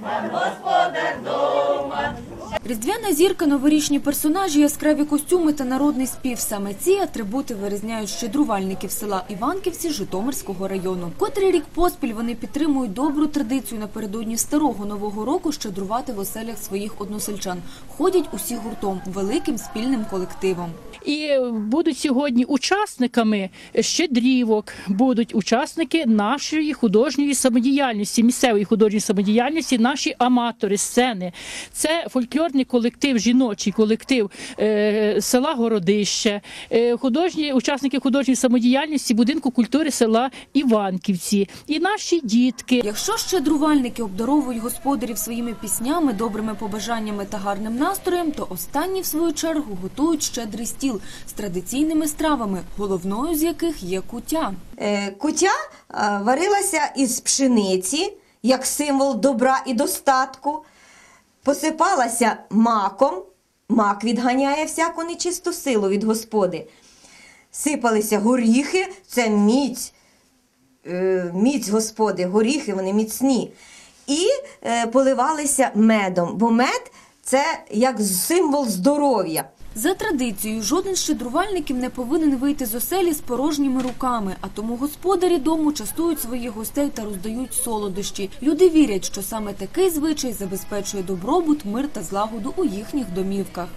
Vamos Різдвяна зірка, новорічні персонажі, яскраві костюми та народний спів. Саме ці атрибути вирізняють щедрувальників села Іванківці Житомирського району. Котрий рік поспіль вони підтримують добру традицію напередодні старого нового року щедрувати в оселях своїх односельчан. Ходять усі гуртом, великим спільним колективом. І будуть сьогодні учасниками щедрівок, будуть учасники нашої художньої самодіяльності, місцевої художньої самодіяльності, наші аматори сцени. Це фольклорний колектив, жіночий колектив е, села Городище, е, художні учасники художньої самодіяльності будинку культури села Іванківці і наші дітки. Якщо щедрувальники обдаровують господарів своїми піснями, добрими побажаннями та гарним настроєм, то останні, в свою чергу, готують щедрий стіл з традиційними стравами, головною з яких є куття. Е, Кутя варилася із пшениці, як символ добра і достатку, посипалася маком, мак відганяє всяку нечисту силу від господи. Сипалися горіхи, це міць, е, міць господи, горіхи вони міцні. І е, поливалися медом, бо мед це як символ здоров'я. За традицією, жоден щедрувальників не повинен вийти з оселі з порожніми руками, а тому господарі дому частують своїх гостей та роздають солодощі. Люди вірять, що саме такий звичай забезпечує добробут, мир та злагоду у їхніх домівках.